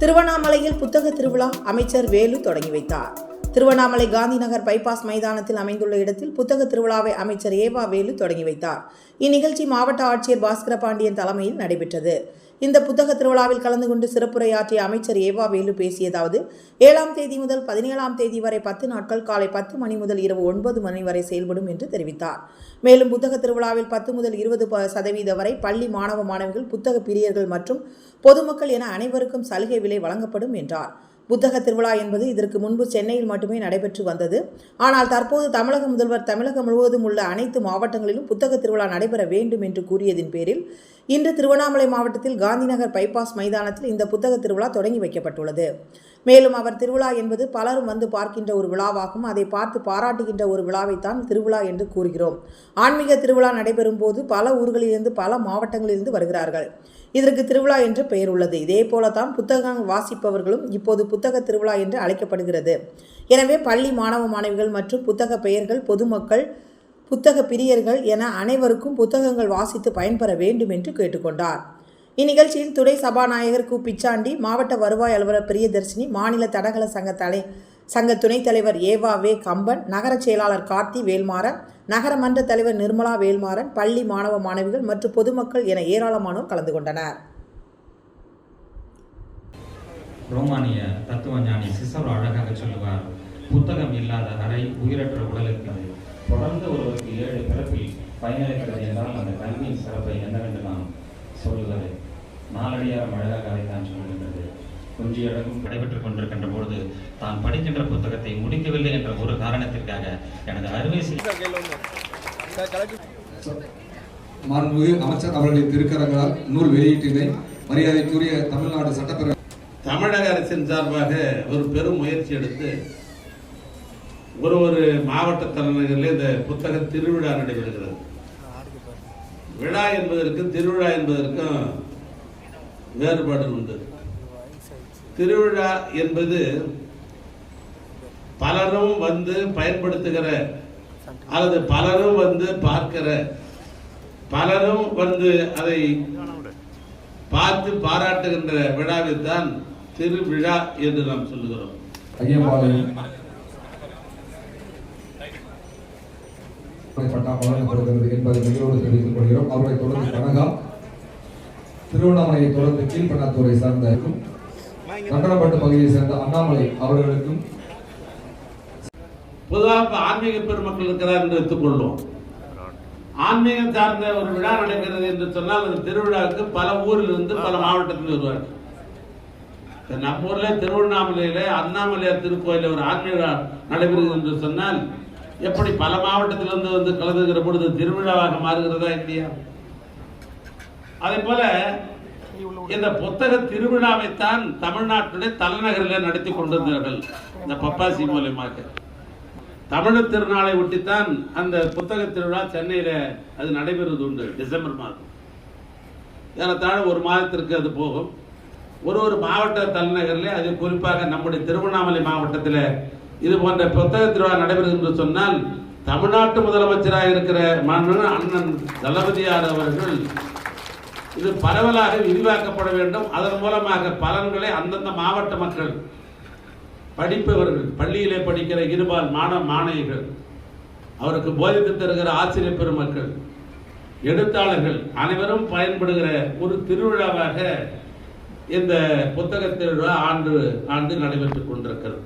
திருவண்ணாமலையில் புத்தக திருவிழா அமைச்சர் வேலு தொடங்கி வைத்தார். திருவண்ணாமலை காந்தி நகர் பைபாஸ் மைதானத்தில் அமைந்துள்ள இடத்தில் புத்தக திருவிழாவை அமைச்சர் ஏவா வேலு தொடங்கி வைத்தார். இந்நிகழ்ச்சி மாவட்ட ஆட்சியர் பாஸ்கர பாண்டியன் தலைமையில் நடைபெற்றது. இந்த புத்தக திருவிழாவில் கலந்து கொண்டு சிறப்புரையாற்றிய அமைச்சர் ஏவா வேலு பேசியதாவது ஏழாம் தேதி முதல் பதினேழாம் தேதி வரை பத்து நாட்கள் காலை பத்து மணி முதல் இரவு ஒன்பது மணி வரை செயல்படும் என்று தெரிவித்தார். மேலும் புத்தக திருவிழாவில் பத்து முதல் இருபது ப- சதவீத வரை பள்ளி மாணவ மாணவிகள் புத்தக பிரியர்கள் மற்றும் பொதுமக்கள் என அனைவருக்கும் சலுகை விலை வழங்கப்படும் என்றார். புத்தக திருவிழா என்பது இதற்கு முன்பு சென்னையில் மட்டுமே நடைபெற்று வந்தது. ஆனால் தற்போது தமிழக முதல்வர் தமிழகம் முழுவதும் உள்ள அனைத்து மாவட்டங்களிலும் புத்தக திருவிழா நடைபெற வேண்டும் என்று கூறியதின் பேரில் இன்று திருவண்ணாமலை மாவட்டத்தில் காந்திநகர் பைபாஸ் மைதானத்தில் இந்த புத்தக திருவிழா தொடங்கி வைக்கப்பட்டுள்ளது. மேலும் அவர் திருவிழா என்பது பலரும் வந்து பார்க்கின்ற ஒரு விழாவாகும். அதை பார்த்து பாராட்டுகின்ற ஒரு விழாவைத்தான் திருவிழா என்று கூறுகிறோம். ஆன்மீக திருவிழா நடைபெறும் போது பல ஊர்களிலிருந்து பல மாவட்டங்களிலிருந்து வருகிறார்கள். இதற்கு திருவிழா என்று பெயர் உள்ளது. இதே போலத்தான் புத்தகம் வாசிப்பவர்களும் இப்போது புத்தக திருவிழா என்று அழைக்கப்படுகிறது. எனவே பள்ளி மாணவ மாணவிகள் மற்றும் புத்தக பெயர்கள் பொதுமக்கள் புத்தக பிரியர்கள் என அனைவருக்கும் புத்தகங்கள் வாசித்து பயன்பெற வேண்டும் என்று கேட்டுக்கொண்டார். இந்நிகழ்ச்சியில் துணை சபாநாயகர் கு. பிச்சாண்டி மாவட்ட வருவாய் அலுவலர் பிரியதர்ஷினி மாநில தடகள சங்க தலை சங்க துணைத் தலைவர் ஏவா வே. கம்பன் நகர செயலாளர் கார்த்தி வேல்மாறன் நகர மன்ற தலைவர் நிர்மலா வேல்மாறன் பள்ளி மாணவ மாணவிகள் மற்றும் பொதுமக்கள் என ஏராளமானோர் கலந்து கொண்டனர். ரோமானிய தத்துவஞானி சிசர் அழகாக சொல்லுவார் புத்தகம் இல்லாத அறை உயிரற்ற உடலுக்கு தொடர்ந்து ஒருவருக்கு ஏழு பிறப்பில் பயனளிக்கிறது என்றால் அந்த கல்வியின் சிறப்பை என்னவென்று நாம் சொல்லுவது. நாளடியார் அழகாக அதைத்தான் சொல்லுகின்றது. கொஞ்சி அழகும் நடைபெற்றுக் கொண்டிருக்கின்ற பொழுது தான் படிக்கின்ற புத்தகத்தை முடிக்கவில்லை என்ற ஒரு காரணத்திற்காக எனது அறுவை மாண்புமிகு அமைச்சர் அவர்களின் திருக்கரங்களால் நூல் வெளியீட்டினை மரியாதைக்குரிய தமிழ்நாடு சட்டப்பேரவை தமிழக அரசின் சார்பாக ஒரு பெரும் முயற்சி எடுத்து ஒரு ஒரு மாவட்ட தலைநகரில் இந்த புத்தக திருவிழா நடைபெறுகிறது. விழா என்பதற்கும் திருவிழா என்பதற்கும் வேறுபாடு உண்டு. திருவிழா என்பது பலரும் வந்து பயன்படுத்துகிற அல்லது பலரும் வந்து பார்க்கிற பலரும் வந்து அதை பார்த்து பாராட்டுகின்ற விழாவில் தான் திருவிழா என்று நாம் சொல்லுகிறோம். ஐயம்பாளையம். பட்டா வழங்கப்படுகிறது என்பதை நிகழ்வோடு தெரிவித்துக் கொள்கிறோம். அவரை தொடர்ந்து கனகா திருவண்ணாமலையை தொடர்ந்து கீழ்பண்ணாத்தூரை சார்ந்த நகரப்பட்டு பகுதியை சேர்ந்த அண்ணாமலை அவர்களுக்கும் பொதுவாக ஆன்மீக பெருமக்கள் இருக்கிறார் என்று எடுத்துக்கொள்வோம் ஆன்மீகம் சார்ந்த ஒரு விழா நடக்கிறது என்று சொன்னால் அந்த திருவிழாவுக்கு பல ஊரில் இருந்து பல மாவட்டத்தில் வருவார்கள் நம்ம ஊர்ல திருவண்ணாமலையில அண்ணாமலையார் திருக்கோயில ஒரு ஆன்மீக விழா நடைபெறுகிறது என்று சொன்னால் எப்படி பல மாவட்டத்திலிருந்து வந்து கலந்துகிற பொழுது திருவிழாவாக மாறுகிறதா இல்லையா? அதே போல இந்த புத்தக திருவிழாவைத்தான் தமிழ்நாட்டுடைய தலைநகரில் நடத்தி கொண்டிருந்தார்கள். இந்த பப்பாசி மூலியமாக. தமிழர் திருநாளை ஒட்டித்தான் அந்த புத்தக திருவிழா சென்னையில அது நடைபெறுவது உண்டு டிசம்பர் மாதம். ஏறத்தாழ ஒரு மாதத்திற்கு அது போகும். ஒரு ஒரு மாவட்ட தலைநகரில் அது குறிப்பாக நம்முடைய திருவண்ணாமலை மாவட்டத்தில் இது போன்ற புத்தக திருவிழா நடைபெறுது என்று சொன்னால் தமிழ்நாட்டு முதலமைச்சராக இருக்கிற மாண்புமிகு அண்ணன் தளபதியார் அவர்கள் இது பரவலாக விரிவாக்கப்பட வேண்டும். அதன் மூலமாக பலன்களை அந்தந்த மாவட்ட மக்கள் படிப்பவர்கள் பள்ளியிலே படிக்கிற இருபால் மாணவ மாணவிகள் அவருக்கு போதித்து தருகிற ஆசிரியர் பெருமக்கள் எழுத்தாளர்கள் அனைவரும் பயன்படுகிற ஒரு திருவிழாவாக இந்த புத்தக திருவிழா ஆண்டு ஆண்டு நடைபெற்றுக் கொண்டிருக்கிறது.